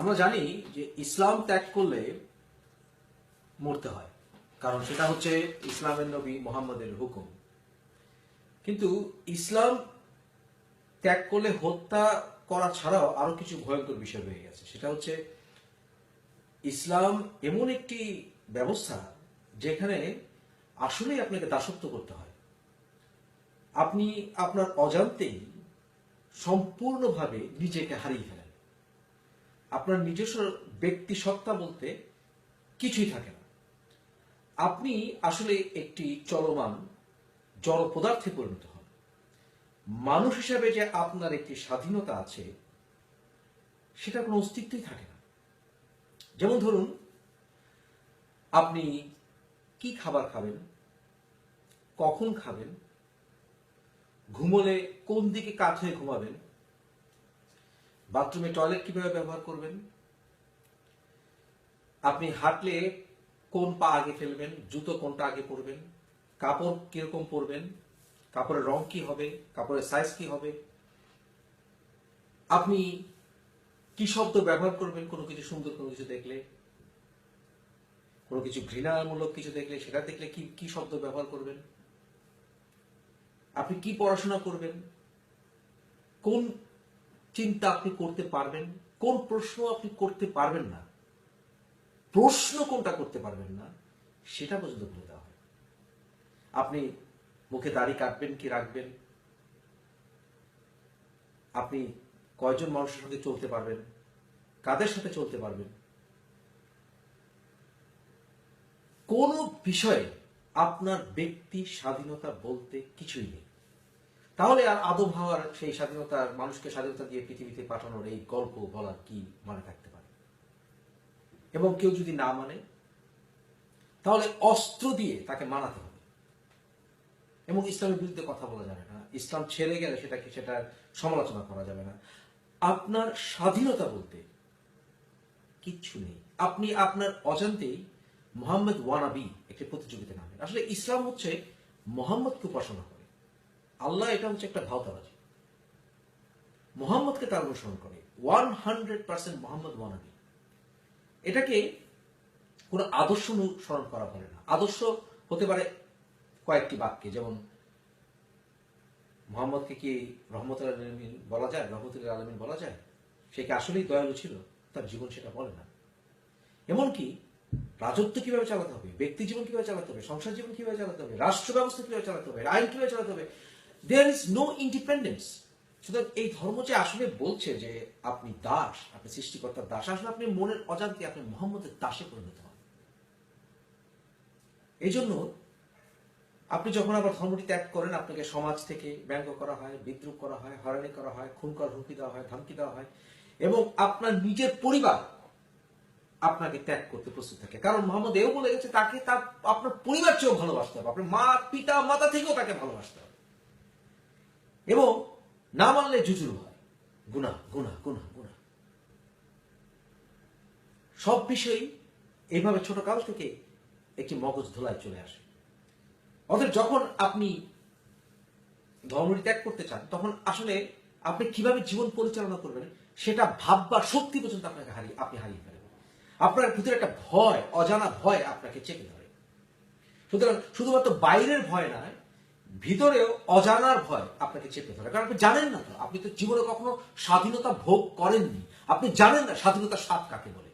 আমরা জানি যে ইসলাম ত্যাগ করলে মরতে হয়। কারণ সেটা হচ্ছে ইসলামের নবী মোহাম্মদের হুকুম। কিন্তু ইসলাম ত্যাগ করলে হত্যা করা ছাড়াও আরও কিছু ভয়ঙ্কর বিষয় রয়ে গেছে। সেটা হচ্ছে ইসলাম এমন একটি ব্যবস্থা যেখানে আসলেই আপনাকে দাসত্ব করতে হয়। আপনি আপনার অজান্তেই সম্পূর্ণভাবে নিজেকে হারিয়ে ফেলেন। আপনার নিজস্ব ব্যক্তি সত্তা বলতে কিছুই থাকে না। আপনি আসলে একটি চলমান জড় পদার্থে পরিণত হন। মানুষ হিসাবে যে আপনার একটি স্বাধীনতা আছে, সেটা কোনো অস্তিত্বই থাকে না। যেমন ধরুন, আপনি কি খাবার খাবেন, কখন খাবেন, ঘুমোলে কোন দিকে কাত হয়ে ঘুমাবেন বাথরুমে টয়লেট কীভাবে ব্যবহার করবেন? আপনি হাঁটলে কোন পা আগে ফেলবেন, জুতো কোনটা আগে পরবেন, কাপড় কীরকম পরবেন, কাপড়ের রং কি হবে, কাপড়ের সাইজ কি হবে? আপনি কি শব্দ ব্যবহার করবেন? কোনো কিছু সুন্দর, কোনো কিছু দেখলে? কোনো কিছু ঘৃণামূলক কিছু দেখলে? সেটা দেখলে কি কি শব্দ ব্যবহার করবেন? আপনি কি পড়াশোনা করবেন? কোন চিন্তা আপনি করতে পারবেন, কোন প্রশ্ন আপনি করতে পারবেন না, প্রশ্ন কোনটা করতে পারবেন না, সেটা পর্যন্ত বলে দেওয়া হয়। আপনি মুখে দাড়ি কাটবেন কি রাখবেন? আপনি কয়জন মানুষের সঙ্গে চলতে পারবেন? কাদের সাথে চলতে পারবেন? কোন বিষয়ে আপনার ব্যক্তি স্বাধীনতা বলতে কিছুই নেই। তাহলে আর আদব হওয়ার সেই স্বাধীনতা, মানুষকে স্বাধীনতা দিয়ে পৃথিবীতে পাঠানোর এই গল্প বলার কি মানে থাকতে পারে? এবং কেউ যদি না মানে তাহলে অস্ত্র দিয়ে তাকে মানাতে হবে। এবং ইসলামের বিরুদ্ধে কথা বলা যাবে না। ইসলাম ছেড়ে গেলে সেটাকে, সেটা সমালোচনা করা যাবে না। আপনার স্বাধীনতা বলতে কিচ্ছু নেই। আপনি আপনার অজান্তেই মোহাম্মদ ওয়ানাবি একটি প্রতিযোগিতা নামে আসলে ইসলাম হচ্ছে মোহাম্মদকে উপাসনা করে। আল্লাহ এটা হচ্ছে একটা ভাওতাবাজি। মোহাম্মদকে তার অনুসরণ করে। One hundred percent Muhammad wannabe এটাকে কোনো আদর্শ অনুসরণ করা বলে না। আদর্শ হতে পারে কয়েকটি বাক্যে, যেমন, মোহাম্মদকে কি রহমতুল আলমিন বলা যায়? রহমতুল আলমিন বলা যায়? সে কি আসলেই দয়ালু ছিল? তার জীবন সেটা বলে না। এমনকি রাজত্ব কীভাবে চালাতে হবে? ব্যক্তি জীবন কীভাবে চালাতে হবে? সংসার জীবন কীভাবে চালাতে হবে? রাষ্ট্র ব্যবস্থা কীভাবে চালাতে হবে? আইন কীভাবে চালাতে হবে? দেয়ার ইজ নো ইন্ডিপেন্ডেন্স সুতরাং এই ধর্ম যে আসলে বলছে যে আপনি দাস, আপনি সৃষ্টিকর্তার দাস, আসলে আপনি মনের অজান্তে আপনি মোহাম্মদের দাসে পরিণত হন। এই জন্য আপনি যখন আবার ধর্মটি ত্যাগ করেন, আপনাকে সমাজ থেকে ব্যঙ্গ করা হয়, বিদ্রুপ করা হয়, হয়রানি করা হয় খুন করার হুমকি দেওয়া হয়, ধমকি দেওয়া হয় এবং আপনার নিজের পরিবার আপনাকে ত্যাগ করতে প্রস্তুত থাকে। কারণ মোহাম্মদ এও বলে গেছে, তাকে তার, আপনার পরিবার চেয়েও ভালোবাসতে হবে। আপনার মা পিতা মাতা থেকেও তাকে ভালোবাসতে হবে। এবং না মানলে জুজুর হয়। গুণা গুণা গুণা গুণা সব বিষয়ই এইভাবে ছোট কাল থেকে একটি মগজ ধোলায় চলে আসে। অতএব যখন আপনি ধর্মটি ত্যাগ করতে চান, তখন আসলে আপনি কীভাবে জীবন পরিচালনা করবেন, সেটা ভাববার শক্তি পর্যন্ত আপনাকে হারিয়ে, আপনি হারিয়ে ফেলেন আপনার ভিতরে একটা ভয়, অজানা ভয় আপনাকে চেপে ধরে। সুতরাং শুধুমাত্র বাইরের ভয় নয় ভিতরেও অজানার ভয় আপনাকে চেপে ধরে। কারণ আপনি জানেন না তো, আপনি তো জীবনে কখনো স্বাধীনতা ভোগ করেননি। আপনি জানেন না স্বাধীনতার স্বাদ কাকে বলে।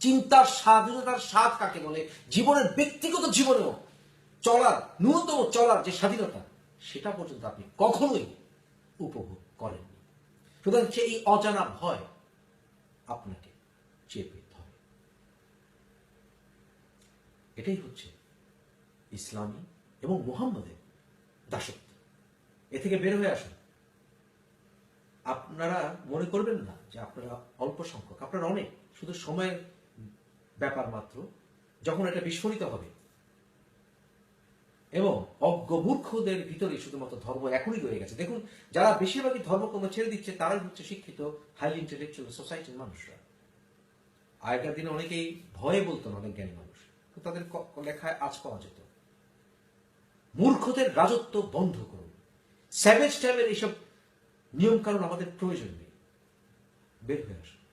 চিন্তার স্বাধীনতার স্বাদ কাকে বলে। জীবনের ব্যক্তিগত জীবনেও চলার, ন্যূনতম চলার যে স্বাধীনতা, সেটা পর্যন্ত আপনি কখনোই উপভোগ করেননি। সুতরাং এই অজানা ভয় আপনাকে চেপে ধরে। এটাই হচ্ছে ইসলামী এবং মুহাম্মদের দাসত্ব এ থেকে বের হয়ে আসুন। আপনারা মনে করবেন না যে আপনারা অল্প সংখ্যক, আপনারা অনেক, শুধু সময়ের ব্যাপার মাত্র, যখন এটা বিস্ফোরিত হবে। এবং অজ্ঞমূর্খদের ভিতরে শুধুমাত্র ধর্ম এখনই রয়ে গেছে। দেখুন, যারা বেশিরভাগই ধর্মকর্ম ছেড়ে দিচ্ছে, তারাই হচ্ছে শিক্ষিত হাইলি ইন্টেলেকচুয়াল সোসাইটির মানুষরা। আগেকার দিনে অনেকেই ভয়ে বলতেন অনেক জ্ঞানী মানুষ। তাদের লেখায় আজ পাওয়া যেত। মূর্খদের রাজত্ব বন্ধ করুন। স্যাভেজ টাইপের এইসব নিয়ম কারণ আমাদের প্রয়োজন নেই। বের হয়ে আসুন।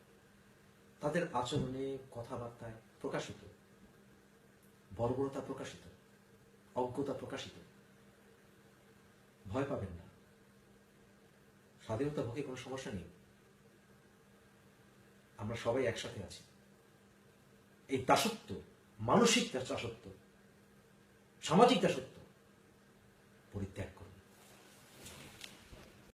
তাদের আচরণে, কথাবার্তায় প্রকাশিত। বর্বরতা প্রকাশিত। অজ্ঞতা প্রকাশিত। ভয় পাবেন না। স্বাধীনতা ভোগে কোনো সমস্যা নেই। আমরা সবাই একসাথে আছি। এই দাসত্ব, মানসিক দাসত্ব, সামাজিক দাসত্ব পরিত্যাগ।